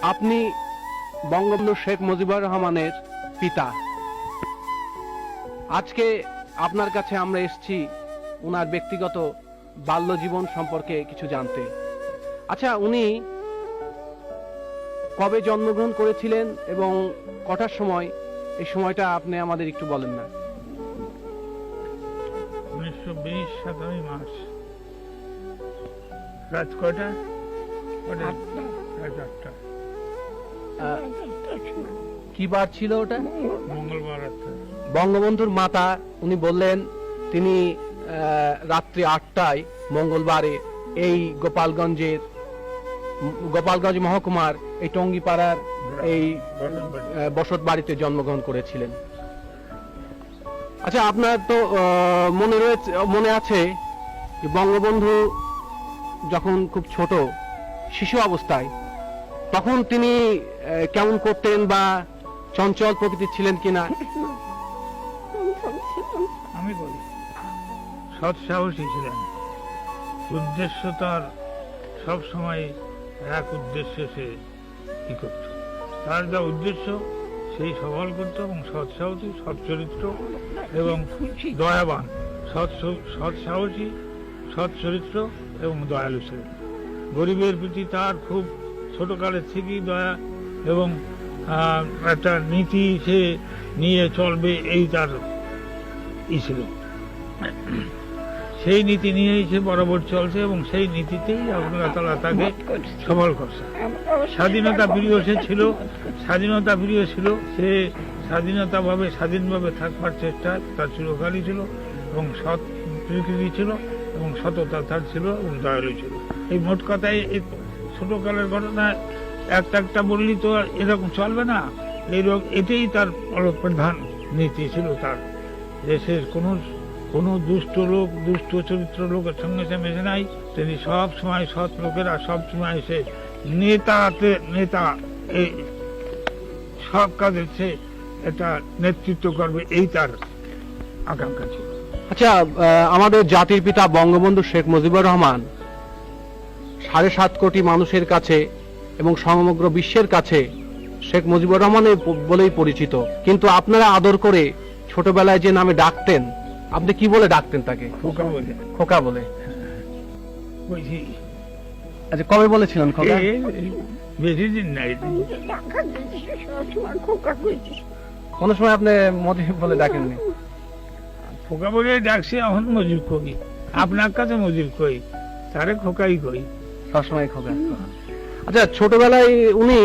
আপনি বঙ্গবন্ধু শেখ মুজিবুর রহমানের পিতা। আজকে আপনার কাছে আমরা এসেছি ওনার ব্যক্তিগত বাল্য জীবন সম্পর্কে কিছু জানতে। আচ্ছা উনি কবে জন্মগ্রহণ করেছিলেন এবং কটার সময়? এই সময়টা আপনি আমাদের একটু বলেন না। উনিশশো বিশ সাতাশি মাস রাত কয়টা? কয়টা? রাত আটটা। কি বার ছিল ওটা? মঙ্গলবার বঙ্গবন্ধুর মাতা উনি বললেন তিনি রাত্রি আটটায় মঙ্গলবারে এই গোপালগঞ্জের গোপালগঞ্জ মহকুমার এই টঙ্গিপাড়ার এই বসত বাড়িতে জন্মগ্রহণ করেছিলেন। আচ্ছা আপনার তো মনে রয়েছে মনে আছে বঙ্গবন্ধু যখন খুব ছোট শিশু অবস্থায় তখন তিনি কেমন করতেন বা চঞ্চল প্রকৃতির ছিলেন কিনা? আমি বলি সৎ সাহসী ছিলেন। উদ্দেশ্য তার সবসময় এক উদ্দেশ্য সে কি করত। তার যা উদ্দেশ্য সেই সফল করত এবং সৎ সাহসী সৎ চরিত্র এবং দয়াবান। সৎ স- সৎ সাহসী সৎ চরিত্র এবং দয়ালু ছিলেন। গরিবের প্রতি তার খুব ছোটকালের থেকেই দয়া এবং একটা নীতি সে নিয়ে চলবে এই তার ই ছিল। সেই নীতি নিয়েই সে বরাবর চলছে এবং সেই নীতিতেই আল্লাহ তালা তাকে সফল করছে। স্বাধীনতা প্রিয় সে ছিল স্বাধীনতা প্রিয় ছিল সে স্বাধীনতা ভাবে স্বাধীনভাবে থাকবার চেষ্টা তার চিরকালই ছিল এবং সৎ প্রকৃতি ছিল এবং সততা তার ছিল এবং দয়ালু ছিল। এই মোট কথায় এই ছোটকালের ঘটনা একটা একটা বললি তো এরকম চলবে না। এইরকম এটাই তার প্রধান নীতি ছিল তার। দেশের কোনো কোনো দুষ্ট লোক, দুষ্ট চরিত্র লোকের সঙ্গে সে মেশে নাই। তিনি সব সময় সৎ লোকেরা সব সময় সে নেতাতে, নেতা, এই সব কাজে সে এটা নেতৃত্ব করবে, এই তার আকাঙ্ক্ষা ছিল। আচ্ছা আমাদের জাতির পিতা বঙ্গবন্ধু শেখ মুজিবুর রহমান সাড়ে সাত কোটি মানুষের কাছে এবং সমগ্র বিশ্বের কাছে শেখ মুজিবুর রহমানের বলেই পরিচিত। কিন্তু আপনারা আদর করে ছোটবেলায় যে নামে ডাকতেন আপনি কি বলে ডাকতেন তাকে? খোকা বলে। খোকা বলে। আচ্ছা কবে বলেছিলেন খোকা? বেশি দিন নাই কোনো সময় আপনি মজিব বলে ডাকেননি? খোকা বলে ডাকছি এখন মজুর কই আপনার কাছে মজুর কই তারে খোকাই কই। সবসময় খোকা। আচ্ছা ছোটবেলায় উনি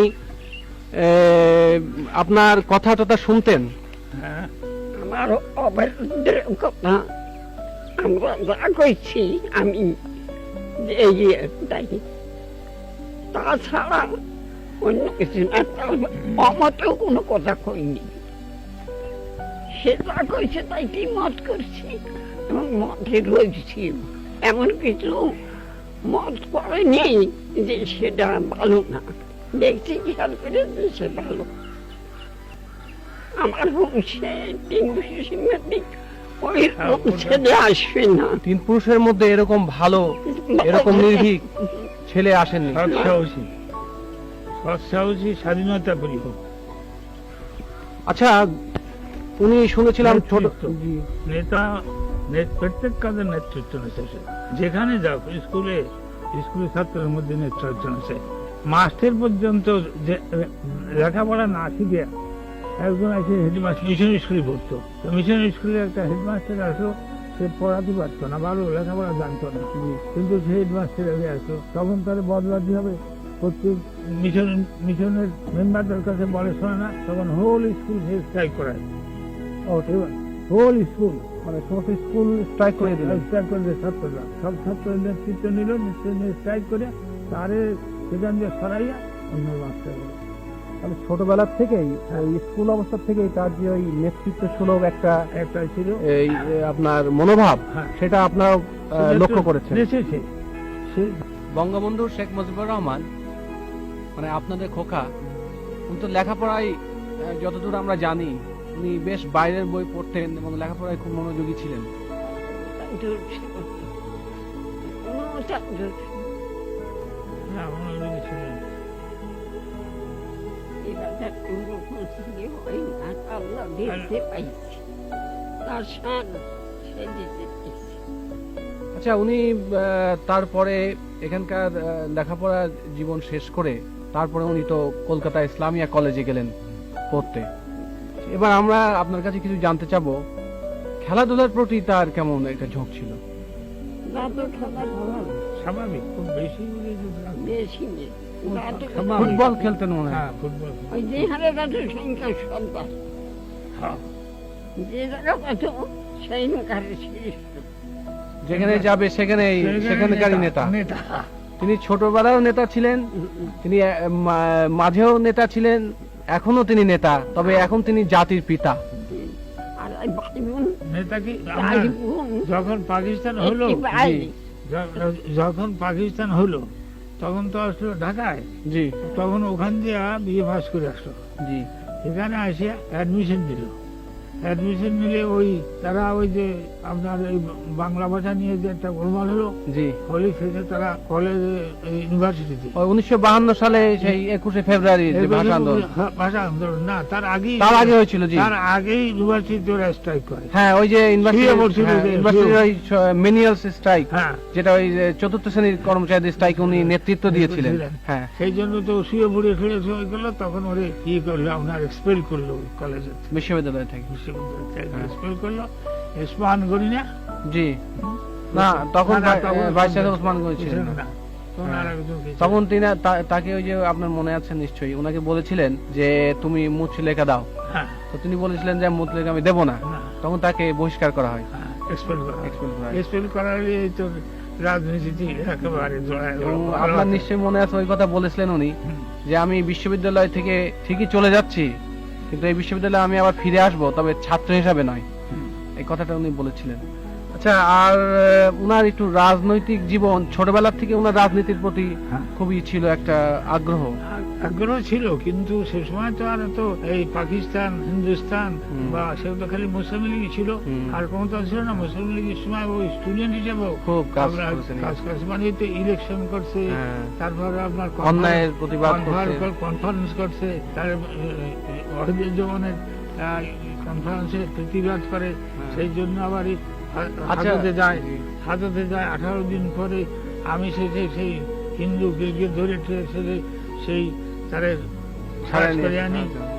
আপনার কথা টথা শুনতেন? হ্যাঁ আমার যা কইছি, আমি তাছাড়া অন্য কিছু না অমতেও কোনো কথা কইনি। সে যা কইছে তাই কি মত করছি, এবং মতে রয়েছি এমন কিছু মত করেনি যে সেটা ভালো না। দেখছি খেয়াল করে সে ভালো। আমার বংশে তিন ওই ছেলে আসবে না। তিন পুরুষের মধ্যে এরকম ভালো এরকম নির্ভীক ছেলে আসেননি। সৎ সাহসী সৎ সাহসী স্বাধীনতা প্রিয় আচ্ছা উনি শুনেছিলাম ছোট নেতা প্রত্যেক কাজে নেতৃত্ব নিতে যেখানে যাও স্কুলে স্কুলের ছাত্রের মধ্যে নেতৃত্ব আছে মাস্টার পর্যন্ত লেখাপড়া না শিখে একজন আছে হেডমাস্টার, মিশন স্কুলে পড়তো। তো মিশন স্কুলে একটা হেডমাস্টার আসলো সে পড়াতে পারতো না, ভালো লেখাপড়া জানতো না। কিন্তু সে হেডমাস্টার আগে আসলো তখন তার বদলাতে হবে। প্রত্যেক মিশন, মিশনের মেম্বারদের কাছে বলে, শোনে না, তখন হোল স্কুল সে স্ট্রাইক করায়। ও ঠিক আছে হোল স্কুল মানে সমস্ত স্কুল স্ট্রাইক করে দিলেন। স্ট্রাইক করে দেয় ছাত্ররা। সব ছাত্রদের নেতৃত্ব নিল নেতৃত্ব স্ট্রাইক করে তারে সেখান দিয়ে সরাইয়া অন্য মাস্টার তাহলে ছোটবেলার থেকেই স্কুল অবস্থা থেকেই তার যে ওই নেতৃত্ব সুলভ একটা একটা ছিল। এই আপনার মনোভাব হ্যাঁ। সেটা আপনার লক্ষ্য সে বঙ্গবন্ধু শেখ মুজিবুর রহমান মানে আপনাদের খোকা উনি তো লেখাপড়ায় যতদূর আমরা জানি উনি বেশ বাইরের বই পড়তেন এবং লেখাপড়ায় খুব মনোযোগী ছিলেন। হ্যাঁ, হয়। আচ্ছা উনি আহ, তারপরে এখানকার আহ, লেখাপড়া জীবন শেষ করে তারপরে উনি তো কলকাতা ইসলামিয়া কলেজে গেলেন পড়তে। এবার আমরা আপনার কাছে কিছু জানতে চাবো খেলাধুলার প্রতি তার কেমন একটা ঝোঁক ছিল? দাদু খেলা ভালো। স্বাভাবিক খুব বেশি বলে যে না। বেশি নেই। দাদু খেলা- ফুটবল খেলতেন মনে হয়। হ্যাঁ ফুটবল ওই যে হারে দাদু সংখ্যা সন্তান হ্যাঁ। যে জায়গা কত সেই কারে যেখানে যাবে সেখানে সেখানকারই নেতা। নেতা। তিনি ছোটবেলাও নেতা ছিলেন তিনি মা- মাঝেও নেতা ছিলেন এখনও তিনি নেতা তবে এখন তিনি জাতির পিতা। নেতা কি যখন পাকিস্তান হলো? যখন পাকিস্তান হলো তখন তো আসলো ঢাকায়। জি। তখন ওখান দিয়ে বিয়ে পাস করে আসলো। জি। এখানে আসে অ্যাডমিশন দিল অ্যাডমিশন নিলে ওই তারা ওই যে আপনার এই বাংলা ভাষা নিয়ে যে একটা গোলমাল হলো জি। হলি থেকে তারা কলেজে ইউনিভার্সিটিতে উনিশশো বাহান্ন সালে সেই একুশে ফেব্রুয়ারি ভাষা আন্দোলন। হ্যাঁ, ভাষা আন্দোলন না তার আগেই তার আগে হয়েছিল জি। তার আগেই ইউনিভার্সিটি ওরা স্ট্রাইক করে। হ্যাঁ ওই যে ওই মেনিয়ালস স্ট্রাইক হ্যাঁ। যেটা ওই চতুর্থ শ্রেণির কর্মচারীদের স্ট্রাইক উনি নেতৃত্ব দিয়েছিলেন। হ্যাঁ। সেই জন্য তো শুয়ে পড়ে ফিরে শুয়ে করল তখন ওরে কি করল আপনার এক্সপেল করল কলেজে বিশ্ববিদ্যালয় থেকে। করল না জি না তখন না, না, তখন- ভাইস চ্যান্সেলর ওসমান গনি ছিলেন না। না। তখন হ্যাঁ। তিনি তাকে ওই যে আপনার মনে আছে নিশ্চয়ই ওনাকে বলেছিলেন যে তুমি মুচলেখা দাও হ্যাঁ তো তিনি বলেছিলেন যে মুচলেখা আমি দেবো না তখন তাকে বহিষ্কার করা হয় হ্যাঁ, করা। তো রাজনীতিতে একেবারে আপনার। নিশ্চয়ই মনে আছে ওই কথা বলেছিলেন উনি যে আমি বিশ্ববিদ্যালয় থেকে ঠিকই চলে যাচ্ছি কিন্তু এই বিশ্ববিদ্যালয়ে আমি আবার ফিরে আসব তবে ছাত্র হিসাবে নয়। এই কথাটা উনি বলেছিলেন। আচ্ছা আর উনার একটু রাজনৈতিক জীবন ছোটবেলা থেকে উনার রাজনীতির প্রতি হ্যাঁ। খুবই ছিল একটা আগ্রহ। আগ্রহ ছিল কিন্তু সে সময় তো আর তো এই পাকিস্তান হিন্দুস্তান বা সেও তো খালি মুসলিম লীগই ছিল। আর কোনো তো ছিল না মুসলিম লীগের সময় ওই স্টুডেন্ট হিসেবেও খুব কাজ কাজ মানে তো ইলেকশন করছে তারপর তারপরে আপনার অন্যায়ের প্রতিবাদ কনফারেন্স করছে তার ওয়াহিদুল জমানের কনফারেন্সে প্রতিবাদ করে হ্যাঁ। সেই জন্য আবার আচ্ছা হাজতে যায় হাজতে যায় আঠারো দিন পরে আমি সেই হিন্দু ধরে সেই করে আনি আচ্ছা।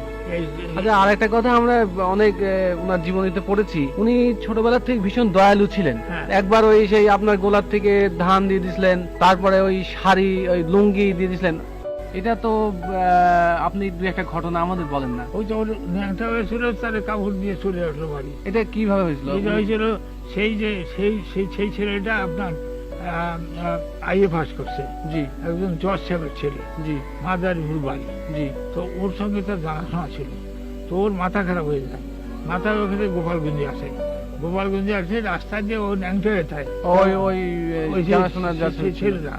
আচ্ছা আরেকটা কথা আমরা অনেক ওনার জীবনীতে পড়েছি উনি ছোটবেলা থেকে ভীষণ দয়ালু ছিলেন হ্যাঁ। একবার ওই সেই আপনার গোলার থেকে ধান দিয়ে দিছিলেন তারপরে ওই শাড়ি ওই লুঙ্গি দিয়ে দিছিলেন এটা তো আপনি দু একটা ঘটনা আমাদের বলেন না। ওই তো ওর ন্যাংটা হয়েছিল তারে কাপড় দিয়ে চলে আসলো বাড়ি। এটা কীভাবে হয়েছিল? এইটা হয়েছিল সেই যে সেই সেই সেই ছেলেটা আপনার আইএ পাস করছে। জি। একজন জজ সাহেবের ছেলে। জি। মাদারীপুর বাড়ি। জি। তো ওর সঙ্গে তার জানাশোনা ছিল। তো ওর মাথা খারাপ হয়ে যায়। মাথা ওখানে গোপালগঞ্জে আসে। গোপালগঞ্জে আসে রাস্তা দিয়ে ও ন্যাংটা হয়ে থাকে ওই ওই জানাশোনা ছেলেটা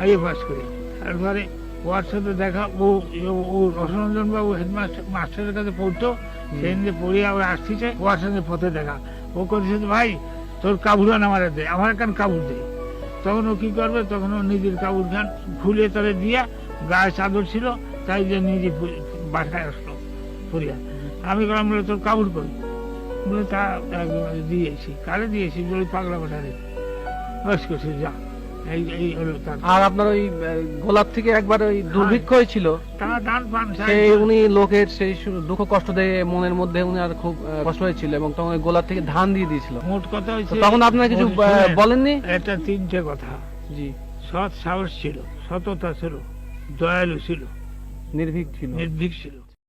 আইএ পাস করে। তারপরে ওর সাথে দেখা, ও, ও- রসরঞ্জন বাবু হেডমাস্টার, মাস্টারের কাছে পড়তো সেদিন পড়িয়া ও আসতেছে ওর সঙ্গে পথে দেখা। ও করছে ভাই, তোর কাবুরান আমার দে, আমার কান কাবুর দে। তখন ও কি করবে? তখন ও নিজের কাবুর খান খুলে তারে দিয়া গায়ে চাদর ছিল, তাই যে নিজে বাসায় আসলো পড়িয়া আমি বললাম বলে তোর কাবুর করি বলে, তা দিয়েছি। কারে দিয়েছি? বলে, পাগলা পাঠারে বাস করছে, যা। আর আপনার ওই গোলাপ থেকে একবার ওই দুর্ভিক্ষ হয়েছিল সেই উনি লোকের সেই দুঃখ কষ্ট দিয়ে মনের মধ্যে উনি আর খুব কষ্ট হয়েছিল এবং তখন ওই গোলাপ থেকে ধান দিয়ে দিয়েছিল। মোট কথা তখন আপনারা কিছু বলেননি? এটা তিনটে কথা। জি। সৎ সাহস ছিল সততা ছিল দয়ালু ছিল নির্ভীক ছিল। নির্ভীক ছিল।